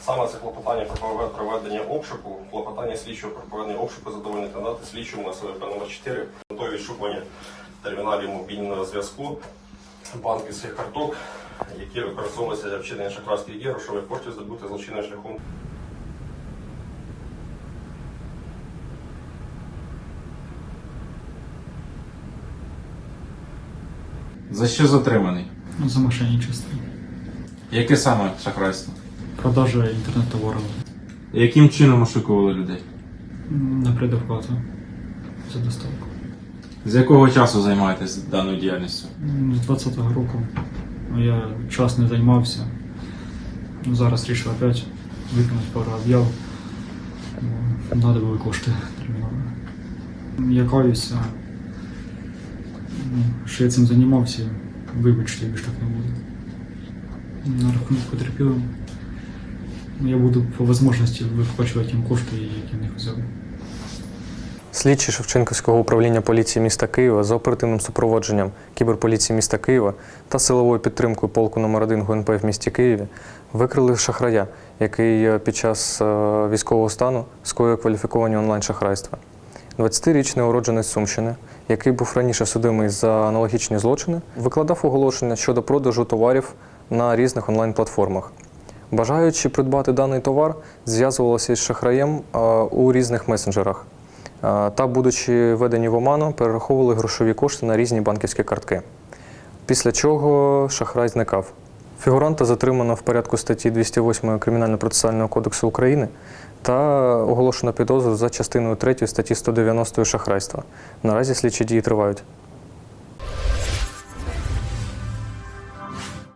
Саме це клопотання про проведення обшуку, клопотання слідчого про проведення обшуку задовольнити надати слідчому на своє номер 4 до відшукування терміналів мобільного зв'язку, банківських карток, які використовувалися для вчинення шахрарських дій, грошових коштів здобути злочинним шляхом. За що затриманий? Ну, За мошенничество. Яке саме шахрайство? Продажа інтернет-товару Яким чином ошукували людей? на предоплату за доставку. З якого часу займаєтесь даною діяльністю? З 20-го року Ну, я час не займався. Ну, Зараз рішив опять виконати пару об'яв. Надо були кошти терміново. Я каюся, що я цим займався. Вибачте, більш так не буду. На рахунок потерпілим. ну, Я буду по можливості виплачувати їм кошти, які в них взяли. Слідчі Шевченківського управління поліції міста Києва за оперативним супроводженням кіберполіції міста Києва та силовою підтримкою полку номер 1 ГУНП в місті Києві викрили шахрая, який е, під час е, військового стану скоює кваліфіковані онлайн-шахрайства. 20-річний уродженець Сумщини, який був раніше судимий за аналогічні злочини, викладав оголошення щодо продажу товарів на різних онлайн-платформах. Бажаючи придбати даний товар, зв'язувалися із шахраєм у різних месенджерах та, будучи введені в оману, перераховували грошові кошти на різні банківські картки. Після чого шахрай зникав. Фігуранта затримано в порядку статті 208 Кримінально-процесуального кодексу України та оголошено підозру за частиною 3 статті 190 шахрайства. Наразі слідчі дії тривають.